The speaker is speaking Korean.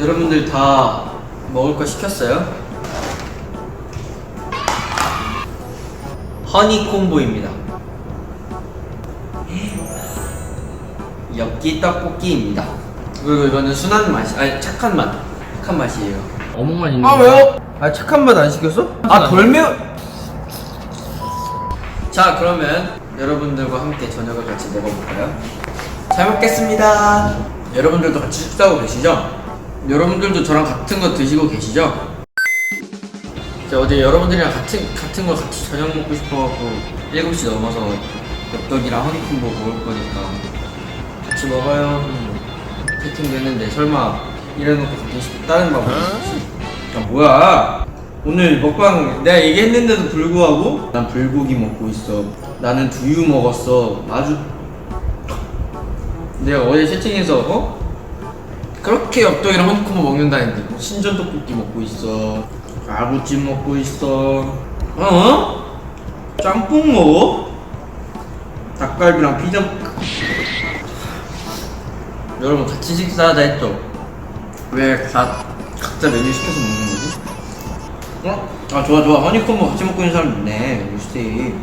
여러분들 다 먹을 거 시켰어요? 허니 콤보입니다. 엽기 떡볶이입니다. 그리고 이거는 순한 맛이 아니 착한 맛 착한 맛이에요. 어묵만 있는 아? 왜요? 아 착한 맛 안 시켰어? 아 덜 매워. 자 그러면 여러분들과 함께 저녁을 같이 먹어볼까요? 잘 먹겠습니다. 여러분들도 같이 식사하고 계시죠? 여러분들도 저랑 같은 거 드시고 계시죠? 자 어제 여러분들이랑 같은 같은 거 같이 저녁 먹고 싶어갖고 7시 넘어서 엽떡이랑 허니콤보 먹을 거니까 같이 먹어요. 채팅도 했는데 설마 이래놓고 갑자기 시- 다른 거 먹겠지? 아 뭐야? 오늘 먹방 내가 얘기했는데도 불구하고 난 불고기 먹고 있어. 나는 두유 먹었어. 아주 내가 어제 채팅에서 어? 그렇게 엽떡이랑 허니콤보 먹는다는데 신전 떡볶이 먹고 있어. 아구찜 먹고 있어. 어? 짬뽕 먹어? 닭갈비랑 피자 여러분 같이 식사하자 했죠? 왜 가, 각자 메뉴 시켜서 먹는 거지? 어? 아 좋아 좋아 허니콤보 같이 먹고 있는 사람 있네 유스테이